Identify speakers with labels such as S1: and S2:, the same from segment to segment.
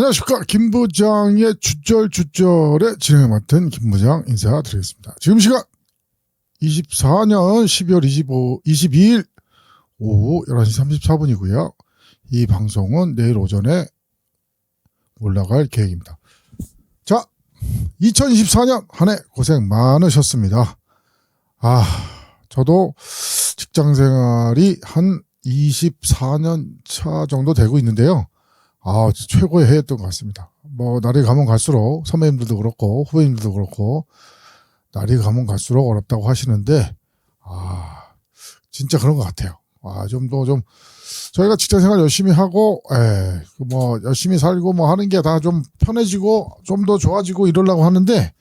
S1: 안녕하십니까. 김부장의 주절주절에 진행을 맡은 김부장 인사드리겠습니다. 지금 시간 24년 12월 25, 22일 오후 11시 34분이고요. 이 방송은 내일 오전에 올라갈 계획입니다. 자, 2024년 한 해 고생 많으셨습니다. 아, 저도 직장 생활이 한 24년 차 정도 되고 있는데요. 아, 최고의 해였던 것 같습니다. 뭐, 날이 가면 갈수록 선배님들도 그렇고, 후배님들도 그렇고, 날이 가면 갈수록 어렵다고 하시는데, 아, 진짜 그런 것 같아요. 아, 좀 더 좀, 저희가 직장 생활 열심히 하고, 에, 그 뭐, 열심히 살고 뭐 하는 게 다 좀 편해지고, 좀 더 좋아지고 이러려고 하는데,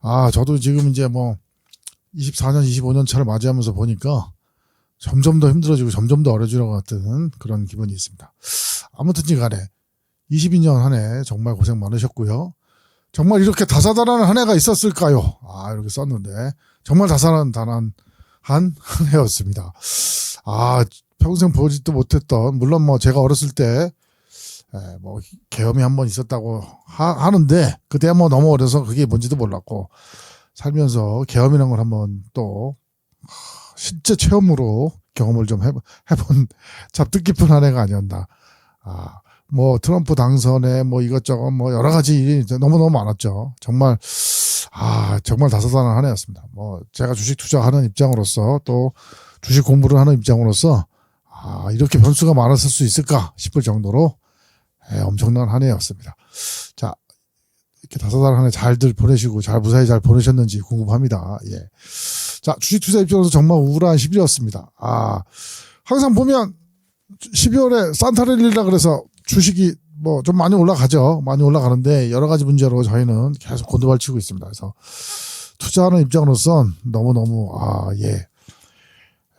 S1: 아, 저도 지금 이제 뭐, 24년, 25년 차를 맞이하면서 보니까, 점점 더 힘들어지고 점점 더 어려지는 것 같은 그런 기분이 있습니다. 아무튼 간에 22년 한 해 정말 고생 많으셨고요. 정말 이렇게 다사다난한 한 해가 있었을까요? 아, 이렇게 썼는데 정말 다사다난한 한, 한 해였습니다. 아, 평생 보지도 못했던 물론 뭐 제가 어렸을 때 에, 뭐 계엄이 한 번 있었다고 하, 하는데 그때 뭐 너무 어려서 그게 뭔지도 몰랐고 살면서 계엄이라는 걸 한번 또 실제 체험으로 경험을 좀 해본, 해본 잡 뜻 깊은 한 해가 아니었나. 아, 뭐 트럼프 당선에 뭐 이것저것 뭐 여러 가지 일이 너무너무 많았죠. 정말 아, 정말 다사다난 한 해였습니다. 뭐 제가 주식 투자하는 입장으로서 또 주식 공부를 하는 입장으로서 아, 이렇게 변수가 많았을 수 있을까 싶을 정도로 예, 엄청난 한 해였습니다. 자, 이렇게 다사다난 한 해 잘들 보내시고 잘 무사히 잘 보내셨는지 궁금합니다. 예. 자, 주식 투자 입장에서 정말 우울한 10일이었습니다. 아, 항상 보면 12월에 산타렐리라 그래서 주식이 뭐 좀 많이 올라가죠. 많이 올라가는데 여러 가지 문제로 저희는 계속 곤두발치고 있습니다. 그래서 투자하는 입장으로선 너무너무, 아, 예.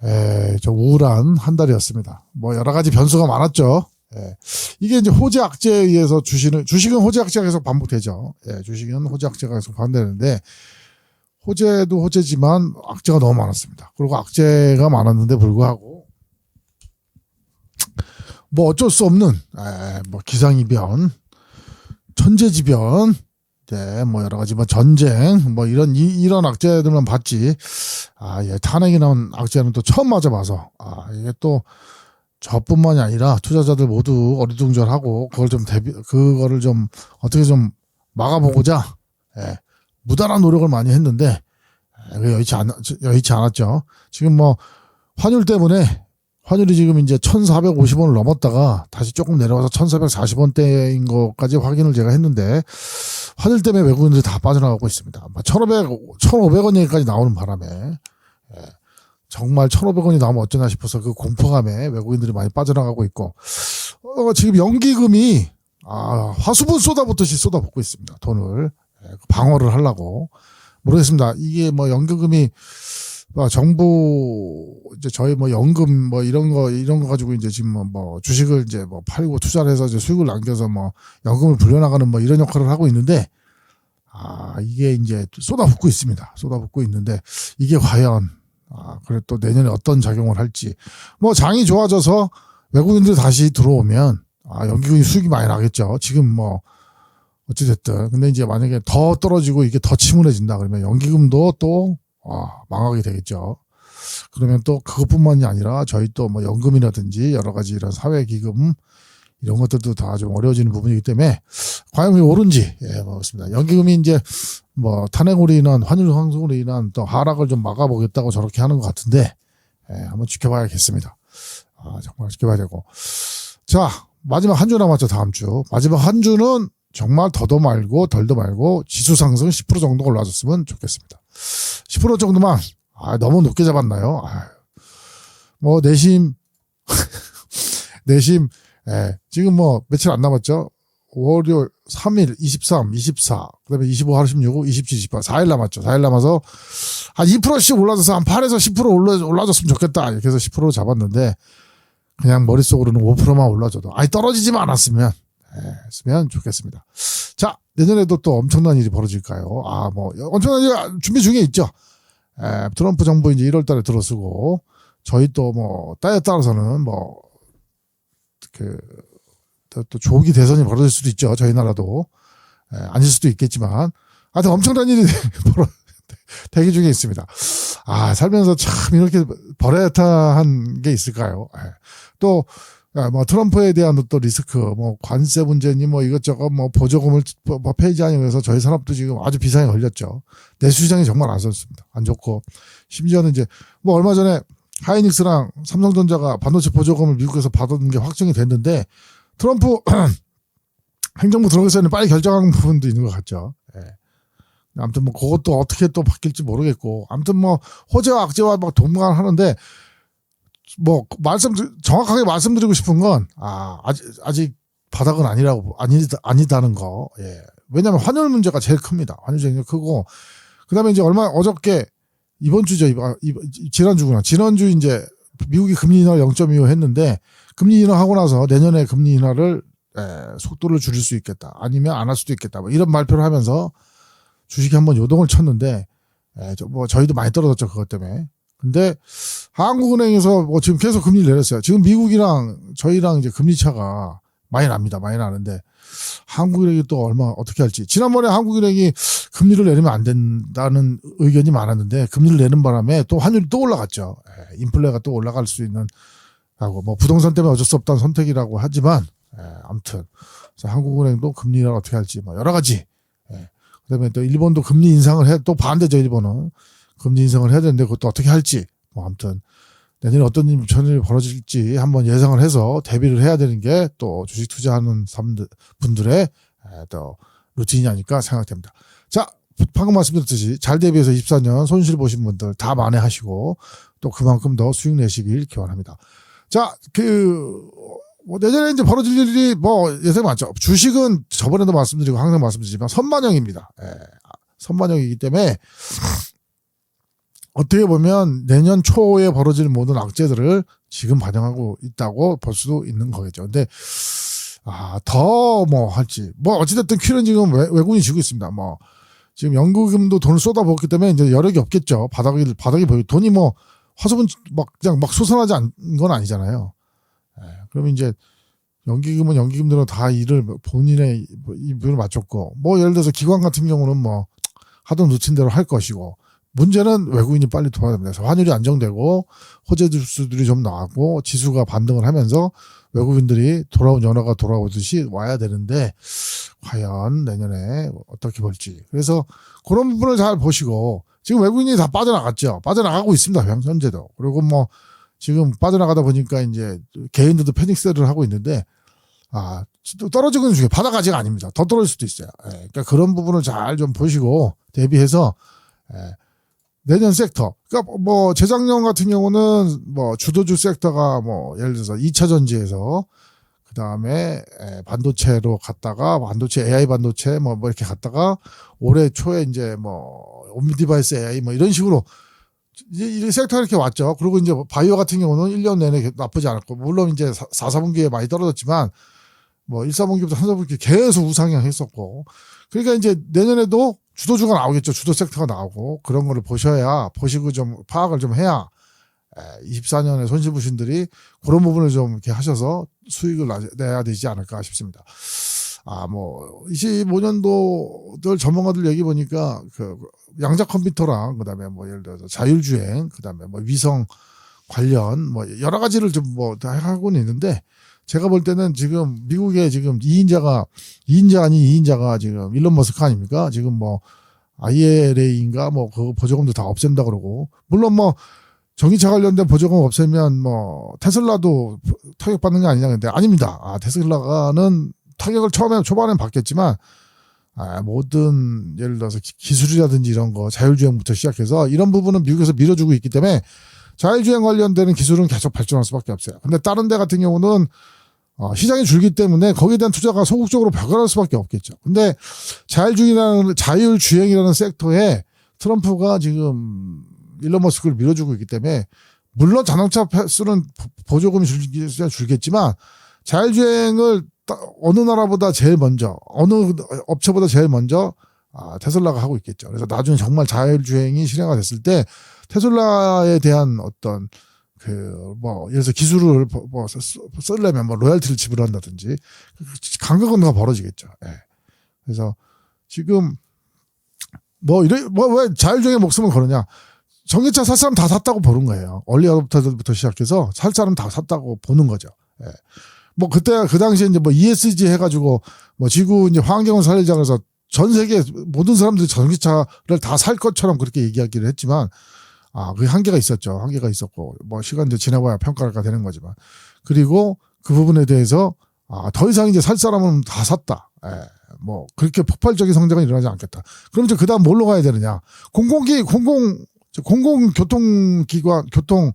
S1: 에, 좀 우울한 한 달이었습니다. 뭐 여러 가지 변수가 많았죠. 예. 이게 이제 호재 악재에 의해서 주식은, 주식은 호재 악재가 계속 반복되죠. 예, 주식은 호재 악재가 계속 반복되는데, 호재도 호재지만 악재가 너무 많았습니다. 그리고 악재가 많았는데 불구하고 뭐 어쩔 수 없는 에, 뭐 기상이변, 천재지변, 네, 뭐 여러 가지 뭐 전쟁, 뭐 이런 이, 이런 악재들만 봤지. 아, 예, 탄핵이 나온 악재는 또 처음 맞아봐서 아 이게 또 저뿐만이 아니라 투자자들 모두 어리둥절하고 그걸 좀 대비 그거를 좀 어떻게 좀 막아보고자 예, 무단한 노력을 많이 했는데 그 여의치 않 여의치 않았죠. 지금 뭐 환율 때문에 환율이 지금 이제 1,450원을 넘었다가 다시 조금 내려와서 1,440원대인 것까지 확인을 제가 했는데 환율 때문에 외국인들이 다 빠져나가고 있습니다. 1,500, 1,500원 얘기까지 나오는 바람에 예, 정말 1,500원이 나오면 어쩌나 싶어서 그 공포감에 외국인들이 많이 빠져나가고 있고 어, 지금 연기금이 아, 화수분 쏟아붓듯이 쏟아붓고 있습니다. 돈을 예, 방어를 하려고 모르겠습니다. 이게 뭐 연금이 뭐 정부 이제 저희 뭐 연금 뭐 이런 거 이런 거 가지고 이제 지금 뭐, 뭐 주식을 이제 뭐 팔고 투자를 해서 이제 수익을 남겨서 뭐 연금을 불려나가는 뭐 이런 역할을 하고 있는데 아 이게 이제 쏟아붓고 있습니다. 쏟아붓고 있는데 이게 과연 아 그래 또 내년에 어떤 작용을 할지 뭐 장이 좋아져서 외국인들 다시 들어오면 아 연기금이 수익이 많이 나겠죠. 지금 뭐 어찌됐든. 근데 이제 만약에 더 떨어지고 이게 더 침울해진다 그러면 연기금도 또, 아, 망하게 되겠죠. 그러면 또 그것뿐만이 아니라 저희 또 뭐 연금이라든지 여러 가지 이런 사회기금 이런 것들도 다 좀 어려워지는 부분이기 때문에 과연 그게 옳은지, 예, 그렇습니다. 연기금이 이제 뭐 탄핵으로 인한 환율 상승으로 인한 또 하락을 좀 막아보겠다고 저렇게 하는 것 같은데, 예, 한번 지켜봐야겠습니다. 아, 정말 지켜봐야 되고. 자, 마지막 한 주 남았죠, 다음 주. 마지막 한 주는 정말 더도 말고 덜도 말고 지수 상승 10% 정도 올라줬으면 좋겠습니다. 10% 정도만 아, 너무 높게 잡았나요? 아, 뭐 내심 내심 예, 지금 뭐 며칠 안 남았죠? 월요일 3일, 23, 24, 그다음에 25, 하루 16, 27, 28, 4일 남았죠. 4일 남아서 한 2%씩 올라져서 한 8에서 10% 올라, 올라줬으면 좋겠다. 이렇게 해서 10% 잡았는데 그냥 머릿속으로는 5%만 올라줘도 아니 떨어지지만 않았으면 예, 했으면 좋겠습니다. 자, 내년에도 또 엄청난 일이 벌어질까요? 아, 뭐, 엄청난 일 준비 중에 있죠. 에, 트럼프 정부 이제 1월 달에 들어서고, 저희 또 뭐, 따에 따라서는 뭐, 그, 또, 또 조기 대선이 벌어질 수도 있죠. 저희 나라도 예, 아닐 수도 있겠지만 하여튼 엄청난 일이 벌어 대기 중에 있습니다. 아 살면서 참 이렇게 버레타한 게 있을까요? 예. 또 아, 뭐 트럼프에 대한 또 리스크, 뭐 관세 문제니 뭐 이것저것 뭐 보조금을 뭐, 뭐 페이지하니 그래서 저희 산업도 지금 아주 비상에 걸렸죠. 내수 시장이 정말 안 좋습니다. 안 좋고 심지어는 이제 뭐 얼마 전에 하이닉스랑 삼성전자가 반도체 보조금을 미국에서 받은 게 확정이 됐는데 트럼프 행정부 들어가서는 빨리 결정하는 부분도 있는 것 같죠. 예. 아무튼 뭐 그것도 어떻게 또 바뀔지 모르겠고 아무튼 뭐 호재와 악재와 막 동반하는데 뭐 말씀 정확하게 말씀드리고 싶은 건 아, 아직 아직 바닥은 아니라고 아니 아니다는 거. 예. 왜냐하면 환율 문제가 제일 큽니다. 환율 제일 크고 그다음에 이제 얼마 어저께 이번 주죠 이번 이번- 지난 주구나 지난 주 이제 미국이 금리 인하 0.25 했는데 금리 인하하고 나서 내년에 금리 인하를 에, 속도를 줄일 수 있겠다 아니면 안 할 수도 있겠다 뭐 이런 발표를 하면서 주식이 한번 요동을 쳤는데 에, 저, 뭐 저희도 많이 떨어졌죠 그것 때문에 근데 한국은행에서 뭐 지금 계속 금리를 내렸어요. 지금 미국이랑 저희랑 이제 금리 차가 많이 납니다. 많이 나는데 한국은행이 또 얼마 어떻게 할지. 지난번에 한국은행이 금리를 내리면 안 된다는 의견이 많았는데 금리를 내는 바람에 또 환율이 또 올라갔죠. 예, 인플레가 또 올라갈 수 있는 하고. 뭐 부동산 때문에 어쩔 수 없다는 선택이라고 하지만 예, 아무튼. 한국은행도 금리를 어떻게 할지 뭐 여러 가지. 예, 그다음에 또 일본도 금리 인상을 해 또 반대죠 일본은. 금리 인상을 해야 되는데 그것도 어떻게 할지 뭐 아무튼 내년에 어떤 일 전일이 벌어질지 한번 예상을 해서 대비를 해야 되는 게 또 주식 투자하는 사람들 분들의 에, 또 루틴이 아닐까 생각됩니다. 자, 방금 말씀드렸듯이 잘 대비해서 24년 손실 보신 분들 다 만회하시고 또 그만큼 더 수익 내시길 기원합니다. 자, 그, 뭐 내년에 이제 벌어질 일이 뭐 예상 많죠. 주식은 저번에도 말씀드리고 항상 말씀드리지만 선반영입니다. 예, 선반영이기 때문에 어떻게 보면 내년 초에 벌어질 모든 악재들을 지금 반영하고 있다고 볼 수도 있는 거겠죠. 근데 아, 더 뭐 할지. 뭐 어찌됐든 큐는 지금 외, 외국인이 지고 있습니다. 뭐 지금 연구금도 돈을 쏟아부었기 때문에 이제 여력이 없겠죠. 바닥이, 바닥이 보이 돈이 뭐 화수분 막 그냥 막 솟아나지 않은 건 아니잖아요. 예, 그럼 이제 연기금은 연기금대로 다 일을 본인의 입을 맞췄고 뭐 예를 들어서 기관 같은 경우는 뭐 하던 루틴 대로 할 것이고 문제는 외국인이 빨리 도와야 됩니다. 환율이 안정되고 호재 지수들이 좀 나고 지수가 반등을 하면서 외국인들이 돌아온 연화가 돌아오듯이 와야 되는데 과연 내년에 어떻게 볼지. 그래서 그런 부분을 잘 보시고 지금 외국인이 다 빠져나갔죠. 빠져나가고 있습니다. 현재도. 그리고 뭐 지금 빠져나가다 보니까 이제 개인들도 패닉세를 하고 있는데 아 있는 중에 바닥 아직 아닙니다. 더 떨어질 수도 있어요. 예, 그러니까 그런 부분을 잘 좀 보시고 대비해서 예, 내년 섹터. 그러니까 뭐 재작년 같은 경우는 뭐 주도주 섹터가 뭐 예를 들어서 2차 전지에서 그 다음에 반도체로 갔다가 반도체 AI 반도체 뭐, 뭐 이렇게 갔다가 올해 초에 이제 뭐 옴니디바이스 AI 뭐 이런 식으로 이제 이 섹터가 이렇게 왔죠. 그리고 이제 바이오 같은 경우는 1년 내내 나쁘지 않았고 물론 이제 4, 4분기에 많이 떨어졌지만 뭐 1, 4분기부터 3, 4분기 계속 우상향했었고 그러니까 이제 내년에도 주도주가 나오겠죠. 주도 섹터가 나오고 그런 거를 보셔야 보시고 좀 파악을 좀 해야 24년에 손실 보신들이 그런 부분을 좀 이렇게 하셔서 수익을 내야 되지 않을까 싶습니다. 아, 뭐, 25년도들 전문가들 얘기 보니까 그 양자 컴퓨터랑 그 다음에 뭐 예를 들어서 자율주행, 그 다음에 뭐 위성 관련 뭐 여러 가지를 좀뭐 하고는 있는데 제가 볼 때는 지금 미국에 지금 2인자가 2인자 아닌 2인자가 지금 일론 머스크 아닙니까? 지금 뭐 IRA인가 뭐 그 보조금도 다 없앤다 그러고 물론 뭐 전기차 관련된 보조금 없애면 뭐 테슬라도 타격 받는 게 아니냐 근데 아닙니다. 아, 테슬라가는 타격을 처음에 초반에 받겠지만 아, 모든 예를 들어서 기술이라든지 이런 거 자율주행부터 시작해서 이런 부분은 미국에서 밀어주고 있기 때문에 자율주행 관련되는 기술은 계속 발전할 수밖에 없어요. 근데 다른 데 같은 경우는 어, 시장이 줄기 때문에 거기에 대한 투자가 소극적으로 벽을할 수밖에 없겠죠. 근데 자율주행이라는 자율주행이라는 섹터에 트럼프가 지금 일론 머스크를 밀어주고 있기 때문에 물론 자동차 패스는 보조금이 줄 겠지만 자율주행을 어느 나라보다 제일 먼저 어느 업체보다 제일 먼저 아, 테슬라가 하고 있겠죠. 그래서 나중에 정말 자율주행이 실행화 됐을 때 테슬라에 대한 어떤 그 뭐 예를 들어서 기술을 뭐- 뭐 쓰- 쓰려면 뭐 로열티를 지불한다든지 간격은 다 벌어지겠죠. 예. 그래서 지금 뭐 이래 뭐왜 자율주행에 목숨을 거느냐? 전기차 살 사람 다 샀다고 보는 거예요. 얼리 어부터부터 시작해서 살 사람 다 샀다고 보는 거죠. 예. 뭐 그때 그 당시에 이제 뭐 ESG 해가지고 뭐 지구 이제 환경을 살리자 그래서 전 세계 모든 사람들이 전기차를 다 살 것처럼 그렇게 얘기하기를 했지만 아, 그 한계가 있었죠. 한계가 있었고 뭐 시간 이제 지나봐야 평가가 되는 거지만 그리고 그 부분에 대해서 아, 더 이상 이제 살 사람은 다 샀다. 예. 뭐 그렇게 폭발적인 성장은 일어나지 않겠다. 그럼 이제 그다음 뭘로 가야 되느냐? 공공기 공공 공공교통기관 교통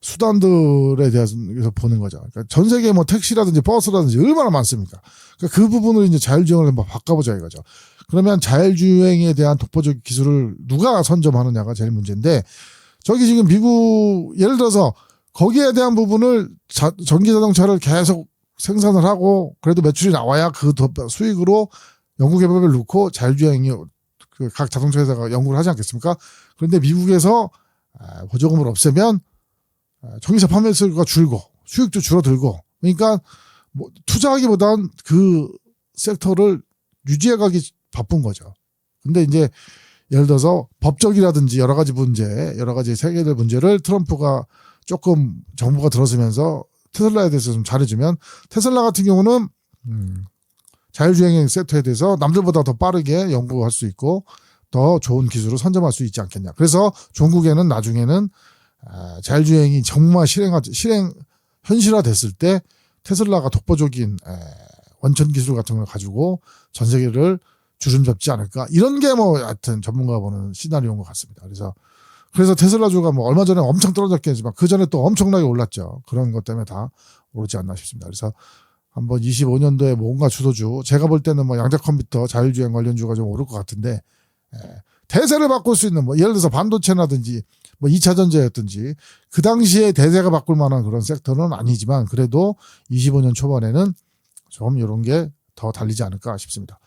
S1: 수단들에 대해서 보는 거죠. 그러니까 전 세계 뭐 택시라든지 버스라든지 얼마나 많습니까? 그러니까 그 부분을 이제 자율주행을 한번 바꿔보자 이거죠. 그러면 자율주행에 대한 독보적 기술을 누가 선점하느냐가 제일 문제인데 저기 지금 미국 예를 들어서 거기에 대한 부분을 자- 전기 자동차를 계속 생산을 하고 그래도 매출이 나와야 그 더- 수익으로 연구 개발을 넣고 자율주행이 그 각 자동차 회사가 연구를 하지 않겠습니까? 그런데 미국에서 아, 보조금을 없애면 아, 전기차 판매 수가 줄고 수익도 줄어들고 그러니까 뭐 투자하기보단 그 섹터를 유지해가기 바쁜 거죠. 근데 이제 예를 들어서 법적이라든지 여러 가지 문제, 여러 가지 세계적 문제를 트럼프가 조금 정부가 들어서면서 테슬라에 대해서 좀 잘해주면 테슬라 같은 경우는 음, 자율주행 섹터에 대해서 남들보다 더 빠르게 연구할 수 있고 더 좋은 기술을 선점할 수 있지 않겠냐. 그래서 종국에는 나중에는 아, 자율주행이 정말 실행하 실행 현실화 됐을 때 테슬라가 독보적인 에, 원천 기술 같은 걸 가지고 전 세계를 주름 잡지 않을까 이런 게 뭐 하여튼 전문가 보는 시나리오인 것 같습니다. 그래서 그래서 테슬라주가 뭐 얼마 전에 엄청 떨어졌긴 했지만 그 전에 또 엄청나게 올랐죠. 그런 것 때문에 다 오르지 않나 싶습니다. 그래서 한번 25년도에 뭔가 주도주 제가 볼 때는 뭐 양자 컴퓨터 자율주행 관련주가 좀 오를 것 같은데 에, 대세를 바꿀 수 있는 뭐 예를 들어서 반도체라든지 뭐 2차 전지였든지 그 당시에 대세가 바꿀 만한 그런 섹터는 아니지만 그래도 25년 초반에는 좀 이런 게 더 달리지 않을까 싶습니다.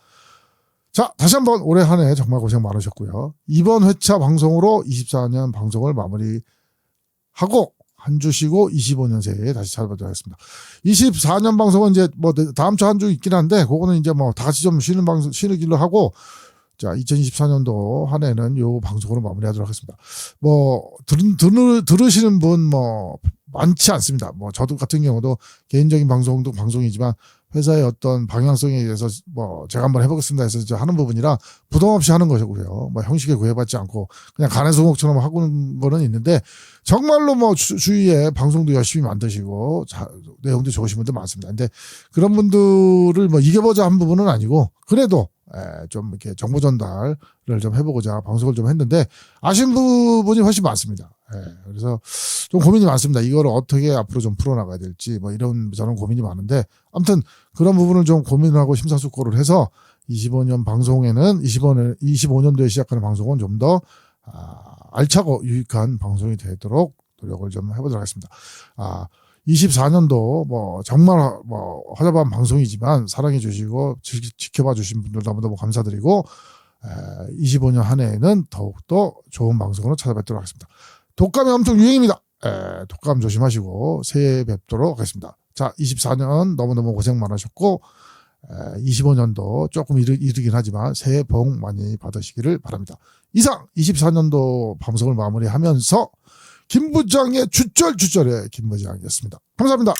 S1: 자, 다시 한번 올해 한 해 정말 고생 많으셨고요. 이번 회차 방송으로 24년 방송을 마무리하고 한 주 쉬고 25년 새해에 다시 찾아뵙도록 하겠습니다. 24년 방송은 이제 뭐 다음 주 한 주 있긴 한데 그거는 이제 뭐다 같이 좀 쉬는 방송 쉬는 길로 하고 자, 2024년도 한 해는 요 방송으로 마무리하도록 하겠습니다. 뭐 들, 들, 들으시는 분 뭐 많지 않습니다. 뭐 저도 같은 경우도 개인적인 방송도 방송이지만 회사의 어떤 방향성에 의해서 뭐 제가 한번 해보겠습니다 해서 하는 부분이라 부담 없이 하는 것이고요. 뭐 형식에 구애받지 않고 그냥 간해수목처럼 하고 있는 거는 있는데 정말로 뭐 주, 주위에 방송도 열심히 만드시고 자, 내용도 좋으신 분들 많습니다. 근데 그런 분들을 뭐 이겨보자 한 부분은 아니고 그래도 에, 좀 이렇게 정보 전달을 좀 해보고자 방송을 좀 했는데 아쉬운 부분이 훨씬 많습니다. 예, 그래서 좀 고민이 많습니다. 이걸 어떻게 앞으로 좀 풀어나가야 될지 뭐 이런 저는 고민이 많은데 아무튼 그런 부분을 좀 고민하고 심사숙고를 해서 25년 방송에는 25년 25년도에 시작하는 방송은 좀 더 아, 알차고 유익한 방송이 되도록 노력을 좀 해보도록 하겠습니다. 아, 24년도 뭐 정말 뭐 화자반 방송이지만 사랑해 주시고 지, 지켜봐 주신 분들 너무너무 감사드리고 에, 25년 한 해에는 더욱더 좋은 방송으로 찾아뵙도록 하겠습니다. 독감이 엄청 유행입니다. 에, 독감 조심하시고 새해 뵙도록 하겠습니다. 자, 24년 너무너무 고생 많으셨고 에, 25년도 조금 이르, 이르긴 하지만 새해 복 많이 받으시기를 바랍니다. 이상 24년도 방송을 마무리하면서 김 부장의 주쩔주쩔의 김 부장이었습니다. 감사합니다.